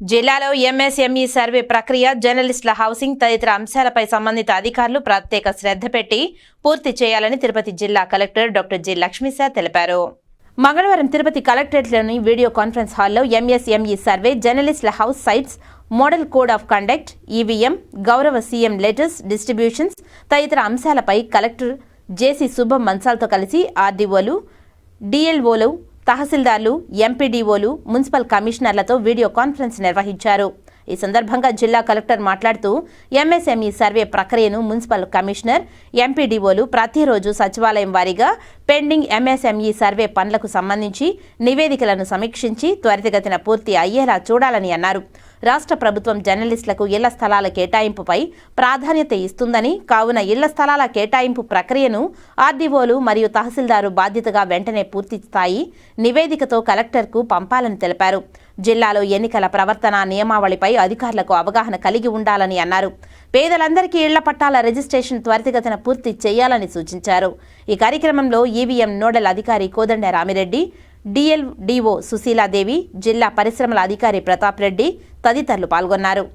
జిల్లాలో MSME survey ప్రక్రియ జర్నలిస్టుల హౌసింగ్ తదితర అంశాలపై సంబంధిత అధికారులు ప్రత్యేక శ్రద్ధ పెట్టి పూర్తి చేయాలని తిరుపతి జిల్లా కలెక్టర్ డాక్టర్ జి లక్ష్మీశా తెలిపారు. మంగళవారం తిరుపతి కలెక్టరేట్లోని వీడియో కాన్ఫరెన్స్ హాల్లో ఎంఎస్ఎంఈ సర్వే జర్నలిస్టుల house sites model code of conduct EVM గౌరవ సీఎం లెటర్స్ డిస్ట్రిబ్యూషన్స్ తదితర అంశాలపై కలెక్టర్ జేసీ శుభం మన్సాల్తో కలిసి ఆర్డీఓలు డిఎల్ఓలు తహసీల్దార్లు ఎంపీడీఓలు మున్సిపల్ కమిషనర్లతో వీడియో కాన్ఫరెన్స్ నిర్వహించారు. ఈ సందర్భంగా జిల్లా కలెక్టర్ మాట్లాడుతూ ఎంఎస్ఎంఈ సర్వే ప్రక్రియను మున్సిపల్ కమిషనర్ ఎంపీడీఓలు ప్రతిరోజు సచివాలయం వారీగా పెండింగ్ ఎంఎస్ఎంఈ సర్వే పనులకు సంబంధించి నివేదికలను సమీక్షించి త్వరితగతిన పూర్తి అయ్యేలా చూడాలని అన్నారు. రాష్ట్ర ప్రభుత్వం జర్నలిస్టులకు ఇళ్ళ స్థలాల కేటాయింపుపై ప్రాధాన్యత ఇస్తుందని కావున ఇళ్ళ స్థలాల కేటాయింపు ప్రక్రియను ఆర్డీఓలు మరియు తహసీల్దారు బాధ్యతగా వెంటనే పూర్తి స్థాయి నివేదికతో కలెక్టర్కు పంపాలని తెలిపారు. జిల్లాలో ఎన్నికల ప్రవర్తన నియమావళిపై అధికారులకు అవగాహన కలిగి ఉండాలని అన్నారు. పేదలందరికీ ఇళ్ళ పట్టాల రిజిస్ట్రేషన్ త్వరితగతిన పూర్తి చేయాలని సూచించారు. ఈ కార్యక్రమంలో ఈవీఎం నోడల్ అధికారి కోదండ రామిరెడ్డి డిఎల్డిఓ సుశీలాదేవి జిల్లా పరిశ్రమల అధికారి ప్రతాప్ రెడ్డి తదితరులు పాల్గొన్నారు.